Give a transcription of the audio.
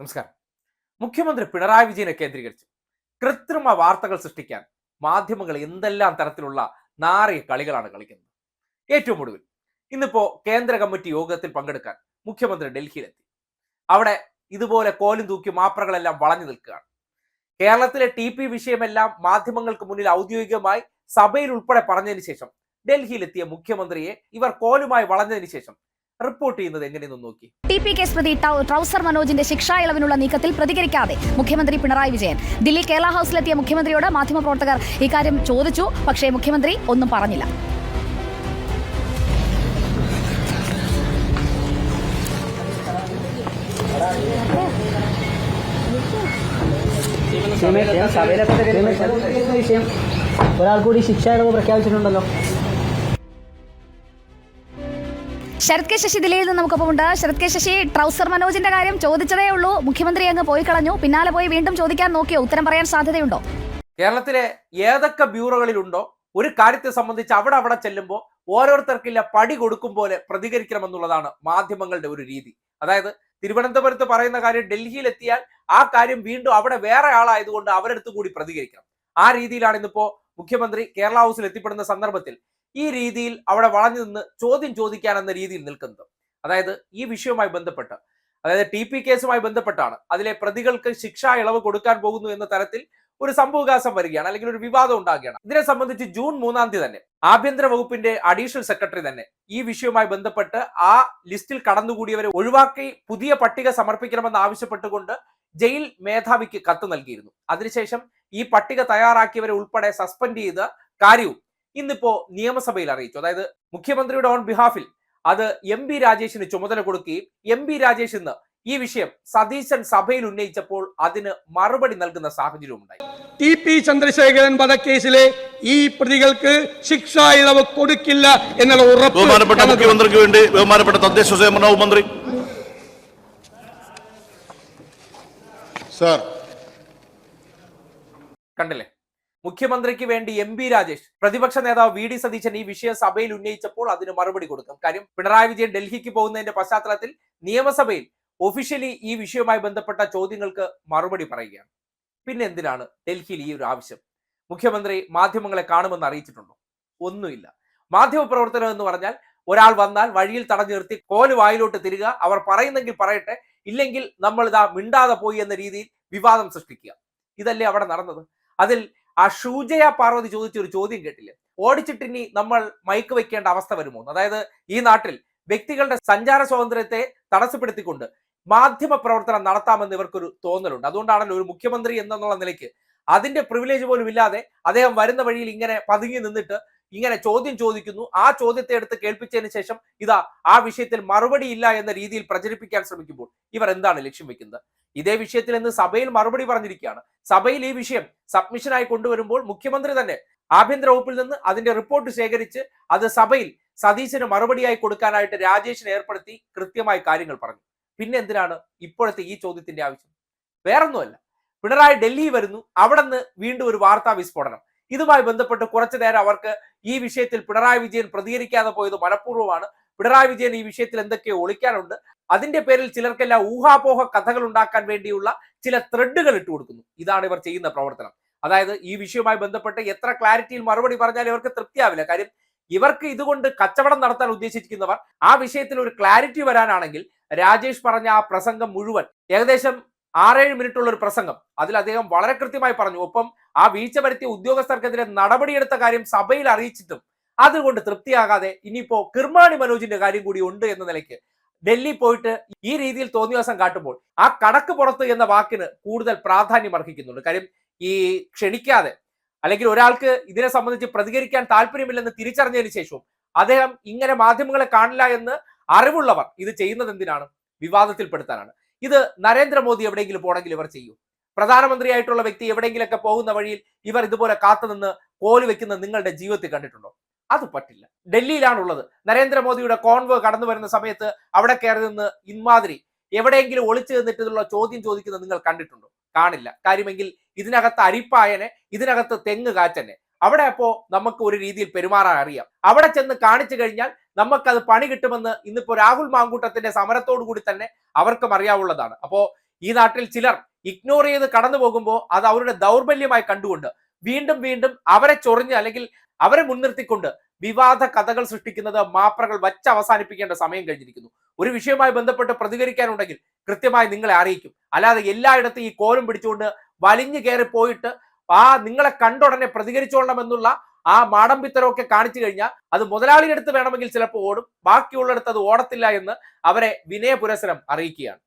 നമസ്കാരം. മുഖ്യമന്ത്രി പിണറായി വിജയനെ കേന്ദ്രീകരിച്ച്. കൃത്രിമ വാർത്തകൾ സൃഷ്ടിക്കാൻ മാധ്യമങ്ങൾ എന്തെല്ലാം തരത്തിലുള്ള നാറിയ കളികളാണ് കളിക്കുന്നത്? ഏറ്റവും ഒടുവിൽ ഇന്നിപ്പോ കേന്ദ്ര കമ്മിറ്റി യോഗത്തിൽ പങ്കെടുക്കാൻ മുഖ്യമന്ത്രി ഡൽഹിയിലെത്തി. അവിടെ ഇതുപോലെ കോലും തൂക്കി മാപ്രകളെല്ലാം വളഞ്ഞു നിൽക്കുകയാണ്. കേരളത്തിലെ ടി പി വിഷയമെല്ലാം മാധ്യമങ്ങൾക്ക് മുന്നിൽ ഔദ്യോഗികമായി സഭയിൽ ഉൾപ്പെടെ പറഞ്ഞതിന് ശേഷം ഡൽഹിയിലെത്തിയ മുഖ്യമന്ത്രിയെ ഇവർ കോലുമായി വളഞ്ഞതിന് ശേഷം റിപ്പോർട്ട് ചെയ്യുന്നത് എങ്ങനെയെന്ന് നോക്കി. ടി പി കേസ് പ്രതി ടൗ- ട്രൗസർ മനോജിന്റെ ശിക്ഷാ ഇളവിനുള്ള നീക്കത്തിൽ പ്രതികരിക്കാതെ മുഖ്യമന്ത്രി പിണറായി വിജയൻ. ദില്ലി കേരള ഹൌസിലെത്തിയ മുഖ്യമന്ത്രിയോട് മാധ്യമപ്രവർത്തകർ ഇക്കാര്യം ചോദിച്ചു പക്ഷേ മുഖ്യമന്ത്രി ഒന്നും പറഞ്ഞില്ല. ഒരാൾ കൂടി ശിക്ഷ ഇളവ് പ്രഖ്യാപിച്ചിട്ടുണ്ടല്ലോ. ശരത് കെ ശശി ദില്ലിയിൽ നിന്ന് നമുക്കൊപ്പമുണ്ട് ശരത് കെ ശശി ട്രൗസർ മനോജിന്റെ കാര്യം ചോദിച്ചതേ ഉള്ളൂ. മുഖ്യമന്ത്രി അങ്ങ് പോയി കളഞ്ഞു. പിന്നാലെ പോയി വീണ്ടും ചോദിക്കാൻ നോക്കിയോ? ഉത്തരം പറയാൻ സാധ്യതയുണ്ടോ? കേരളത്തിലെ ഏതൊക്കെ ബ്യൂറോകളിലുണ്ടോ ഒരു കാര്യത്തെ സംബന്ധിച്ച് അവിടെ അവിടെ ചെല്ലുമ്പോൾ ഓരോരുത്തർക്കില്ല പടി കൊടുക്കും പോലെ പ്രതികരിക്കണമെന്നുള്ളതാണ് മാധ്യമങ്ങളുടെ ഒരു രീതി. അതായത് തിരുവനന്തപുരത്ത് പറയുന്ന കാര്യം ഡൽഹിയിൽ എത്തിയാൽ ആ കാര്യം വീണ്ടും അവിടെ വേറെ ആളായതുകൊണ്ട് അവരെടുത്തു കൂടി പ്രതികരിക്കണം. ആ രീതിയിലാണ് ഇന്നിപ്പോ മുഖ്യമന്ത്രി കേരള ഹൗസിൽ എത്തിപ്പെടുന്ന സന്ദർഭത്തിൽ ഈ രീതിയിൽ അവിടെ വളഞ്ഞു നിന്ന് ചോദ്യം ചോദിക്കാൻ എന്ന രീതിയിൽ നിൽക്കുന്നത്. അതായത് ഈ വിഷയവുമായി ബന്ധപ്പെട്ട് അതായത് ടി പി കേസുമായി ബന്ധപ്പെട്ടാണ്. അതിലെ പ്രതികൾക്ക് ശിക്ഷാ ഇളവ് കൊടുക്കാൻ പോകുന്നു എന്ന തരത്തിൽ ഒരു സംഭവവികാസം വരികയാണ് അല്ലെങ്കിൽ ഒരു വിവാദം ഉണ്ടാകുകയാണ്. ഇതിനെ സംബന്ധിച്ച് ജൂൺ മൂന്നാം തീയതി തന്നെ ആഭ്യന്തര വകുപ്പിന്റെ അഡീഷണൽ സെക്രട്ടറി തന്നെ ഈ വിഷയവുമായി ബന്ധപ്പെട്ട് ആ ലിസ്റ്റിൽ കടന്നുകൂടിയവരെ ഒഴിവാക്കി പുതിയ പട്ടിക സമർപ്പിക്കണമെന്ന് ആവശ്യപ്പെട്ടുകൊണ്ട് ജയിൽ മേധാവിക്ക് കത്ത് നൽകിയിരുന്നു. അതിനുശേഷം ഈ പട്ടിക തയ്യാറാക്കിയവരെ ഉൾപ്പെടെ സസ്പെൻഡ് ചെയ്ത കാര്യവും ഇന്നിപ്പോ നിയമസഭയിൽ അറിയിച്ചു. അതായത് മുഖ്യമന്ത്രിയുടെ ഓൺ ബിഹാഫിൽ അത് എം ബി രാജേഷിന് ചുമതല കൊടുക്കുകയും എം ബി രാജേഷ് ഇന്ന് ഈ വിഷയം സതീശൻ സഭയിൽ ഉന്നയിച്ചപ്പോൾ അതിന് മറുപടി നൽകുന്ന സാഹചര്യവും ഉണ്ടായി. ടി പി ചന്ദ്രശേഖരൻ വധക്കേസിലെ ഈ പ്രതികൾക്ക് ശിക്ഷ ഇളവ് കൊടുക്കില്ല എന്നുള്ള ഉറപ്പ് ബഹുമാനപ്പെട്ട മുഖ്യമന്ത്രിക്ക് വേണ്ടി ബഹുമാനപ്പെട്ട തദ്ദേശ സ്വയംഭരണ മന്ത്രി. സാർ. കണ്ടില്ലേ? മുഖ്യമന്ത്രിക്ക് വേണ്ടി എം ബി രാജേഷ് പ്രതിപക്ഷ നേതാവ് വി ഡി സതീശൻ ഈ വിഷയം സഭയിൽ ഉന്നയിച്ചപ്പോൾ അതിന് മറുപടി കൊടുക്കും. കാര്യം പിണറായി വിജയൻ ഡൽഹിക്ക് പോകുന്നതിന്റെ പശ്ചാത്തലത്തിൽ നിയമസഭയിൽ ഒഫീഷ്യലി ഈ വിഷയവുമായി ബന്ധപ്പെട്ട ചോദ്യങ്ങൾക്ക് മറുപടി പറയുകയാണ്. പിന്നെ എന്തിനാണ് ഡൽഹിയിൽ ഈ ഒരു ആവശ്യം? മുഖ്യമന്ത്രി മാധ്യമങ്ങളെ കാണുമെന്ന് അറിയിച്ചിട്ടുണ്ടോ? ഒന്നുമില്ല. മാധ്യമപ്രവർത്തനം എന്ന് പറഞ്ഞാൽ ഒരാൾ വന്നാൽ വഴിയിൽ തടഞ്ഞു നിർത്തി കോൽ വായിലോട്ട് തിരിക അവർ പറയുന്നെങ്കിൽ പറയട്ടെ ഇല്ലെങ്കിൽ നമ്മൾ ഇതാ മിണ്ടാതെ പോയി എന്ന രീതിയിൽ വിവാദം സൃഷ്ടിക്കുക. ഇതല്ലേ അവിടെ നടന്നത്? അതിൽ ആ ഷൂജയ പാർവതി ചോദിച്ച ഒരു ചോദ്യം കേട്ടില്ലേ? ഓടിച്ചിട്ടിനി നമ്മൾ മയക്ക് വെക്കേണ്ട അവസ്ഥ വരുമോ? അതായത് ഈ നാട്ടിൽ വ്യക്തികളുടെ സഞ്ചാര സ്വാതന്ത്ര്യത്തെ തടസ്സപ്പെടുത്തിക്കൊണ്ട് മാധ്യമ പ്രവർത്തനം നടത്താമെന്ന് ഇവർക്കൊരു തോന്നലുണ്ട്. അതുകൊണ്ടാണല്ലോ ഒരു മുഖ്യമന്ത്രി എന്നുള്ള നിലയ്ക്ക് അതിന്റെ പ്രിവിലേജ് പോലും ഇല്ലാതെ അദ്ദേഹം വരുന്ന വഴിയിൽ ഇങ്ങനെ പതുങ്ങി നിന്നിട്ട് ഇങ്ങനെ ചോദ്യം ചോദിക്കുന്നു. ആ ചോദ്യത്തെ എടുത്ത് കേൾപ്പിച്ചതിന് ശേഷം ഇതാ ആ വിഷയത്തിൽ മറുപടി ഇല്ല എന്ന രീതിയിൽ പ്രചരിപ്പിക്കാൻ ശ്രമിക്കുമ്പോൾ ഇവർ എന്താണ് ലക്ഷ്യം വെക്കുന്നത്? ഇതേ വിഷയത്തിൽ ഇന്ന് സഭയിൽ മറുപടി പറഞ്ഞിരിക്കുകയാണ്. സഭയിൽ ഈ വിഷയം സബ്മിഷനായി കൊണ്ടുവരുമ്പോൾ മുഖ്യമന്ത്രി തന്നെ ആഭ്യന്തര വകുപ്പിൽ നിന്ന് അതിന്റെ റിപ്പോർട്ട് ശേഖരിച്ച് അത് സഭയിൽ സതീശന് മറുപടിയായി കൊടുക്കാനായിട്ട് രാജേഷിനെ ഏർപ്പെടുത്തി കൃത്യമായി കാര്യങ്ങൾ പറഞ്ഞു. പിന്നെ എന്തിനാണ് ഇപ്പോഴത്തെ ഈ ചോദ്യത്തിന്റെ ആവശ്യം? വേറൊന്നുമല്ല. പിണറായി ഡൽഹി വരുന്നു. അവിടെ നിന്ന് വീണ്ടും ഒരു വാർത്താ വിസ്ഫോടനം. ഇതുമായി ബന്ധപ്പെട്ട് കുറച്ചു നേരം അവർക്ക് ഈ വിഷയത്തിൽ പിണറായി വിജയൻ പ്രതികരിക്കാതെ പോയത് മനഃപൂർവമാണ്. പിണറായി വിജയൻ ഈ വിഷയത്തിൽ എന്തൊക്കെയോ ഒളിക്കാനുണ്ട്. അതിന്റെ പേരിൽ ചിലർക്കെല്ലാം ഊഹാപോഹ കഥകൾ ഉണ്ടാക്കാൻ വേണ്ടിയുള്ള ചില ത്രെഡുകൾ ഇട്ട് കൊടുക്കുന്നു. ഇതാണ് ഇവർ ചെയ്യുന്ന പ്രവർത്തനം. അതായത് ഈ വിഷയവുമായി ബന്ധപ്പെട്ട് എത്ര ക്ലാരിറ്റിയിൽ മറുപടി പറഞ്ഞാലും ഇവർക്ക് തൃപ്തിയാവില്ല. കാര്യം ഇവർക്ക് ഇതുകൊണ്ട് കച്ചവടം നടത്താൻ ഉദ്ദേശിക്കുന്നവർ ആ വിഷയത്തിൽ ഒരു ക്ലാരിറ്റി വരാനാണെങ്കിൽ രാജേഷ് പറഞ്ഞ ആ പ്രസംഗം മുഴുവൻ ഏകദേശം ആറേഴ് മിനിറ്റുള്ള ഒരു പ്രസംഗം അതിൽ അദ്ദേഹം വളരെ കൃത്യമായി പറഞ്ഞു. ഒപ്പം ആ വീഴ്ച വരുത്തിയ ഉദ്യോഗസ്ഥർക്കെതിരെ നടപടിയെടുത്ത കാര്യം സഭയിൽ അറിയിച്ചിട്ടും അതുകൊണ്ട് തൃപ്തിയാകാതെ ഇനിയിപ്പോ കിർമാണി മനോജിന്റെ കാര്യം കൂടി ഉണ്ട് എന്ന നിലയ്ക്ക് ഡൽഹി പോയിട്ട് ഈ രീതിയിൽ തോന്നിവാസം കാട്ടുമ്പോൾ ആ കടക്ക് പുറത്ത് എന്ന വാക്കിന് കൂടുതൽ പ്രാധാന്യം അർഹിക്കുന്നുണ്ട്. കാര്യം ഈ ക്ഷണിക്കാതെ അല്ലെങ്കിൽ ഒരാൾക്ക് ഇതിനെ സംബന്ധിച്ച് പ്രതികരിക്കാൻ താല്പര്യമില്ലെന്ന് തിരിച്ചറിഞ്ഞതിന് ശേഷവും അദ്ദേഹം ഇങ്ങനെ മാധ്യമങ്ങളെ കാണില്ല എന്ന് അറിവുള്ളവർ ഇത് ചെയ്യുന്നത് എന്തിനാണ്? വിവാദത്തിൽപ്പെടുത്താനാണ്. ഇത് നരേന്ദ്രമോദി എവിടെയെങ്കിലും പോണെങ്കിൽ ഇവർ ചെയ്യും. പ്രധാനമന്ത്രിയായിട്ടുള്ള വ്യക്തി എവിടെയെങ്കിലൊക്കെ പോകുന്ന വഴിയിൽ ഇവർ ഇതുപോലെ കാത്തുനിന്ന് കോൽ വെക്കുന്ന നിങ്ങളുടെ ജീവിതത്തിൽ കണ്ടിട്ടുണ്ടോ? അത് പറ്റില്ല. ഡൽഹിയിലാണുള്ളത്. നരേന്ദ്രമോദിയുടെ കോൺവോ കടന്നു വരുന്ന സമയത്ത് അവിടെ കയറി നിന്ന് ഇന്മാതിരി എവിടെയെങ്കിലും ഒളിച്ചു നിന്നിട്ടുള്ള ചോദ്യം ചോദിക്കുന്ന നിങ്ങൾ കണ്ടിട്ടുണ്ടോ? കാണില്ല. കാര്യമെങ്കിൽ ഇതിനകത്ത് അരിപ്പായനെ ഇതിനകത്ത് തെങ്ങ് കാറ്റനെ അവിടെ അപ്പോ നമുക്ക് ഒരു രീതിയിൽ പെരുമാറാൻ അറിയാം. അവിടെ ചെന്ന് കാണിച്ചു കഴിഞ്ഞാൽ നമുക്കത് പണി കിട്ടുമെന്ന് ഇന്നിപ്പോ രാഹുൽ മാങ്കൂട്ടത്തിന്റെ സമരത്തോടു കൂടി തന്നെ അവർക്കും അറിയാവുള്ളതാണ്. അപ്പോ ഈ നാട്ടിൽ ചിലർ ഇഗ്നോർ ചെയ്ത് കടന്നു പോകുമ്പോൾ അത് അവരുടെ ദൗർബല്യമായി കണ്ടുകൊണ്ട് വീണ്ടും വീണ്ടും അവരെ ചൊറിഞ്ഞ് അല്ലെങ്കിൽ അവരെ മുൻനിർത്തിക്കൊണ്ട് വിവാദ കഥകൾ സൃഷ്ടിക്കുന്നത് മാപ്രകൾ വച്ച് അവസാനിപ്പിക്കേണ്ട സമയം കഴിഞ്ഞിരിക്കുന്നു. ഒരു വിഷയവുമായി ബന്ധപ്പെട്ട് പ്രതികരിക്കാനുണ്ടെങ്കിൽ കൃത്യമായി നിങ്ങളെ അറിയിക്കും. അല്ലാതെ എല്ലായിടത്തും ഈ കോലും പിടിച്ചുകൊണ്ട് വലിഞ്ഞു കയറി പോയിട്ട് ആ നിങ്ങളെ കണ്ടുടനെ പ്രതികരിച്ചോളണം എന്നുള്ള ആ മാടമ്പിത്തരമൊക്കെ കാണിച്ചു കഴിഞ്ഞാൽ അത് മുതലാളിയെടുത്ത് വേണമെങ്കിൽ ചിലപ്പോൾ ഓടും. ബാക്കിയുള്ളിടത്ത് അത് ഓടത്തില്ല എന്ന് അവരെ വിനയപുരസരം അറിയിക്കുകയാണ്.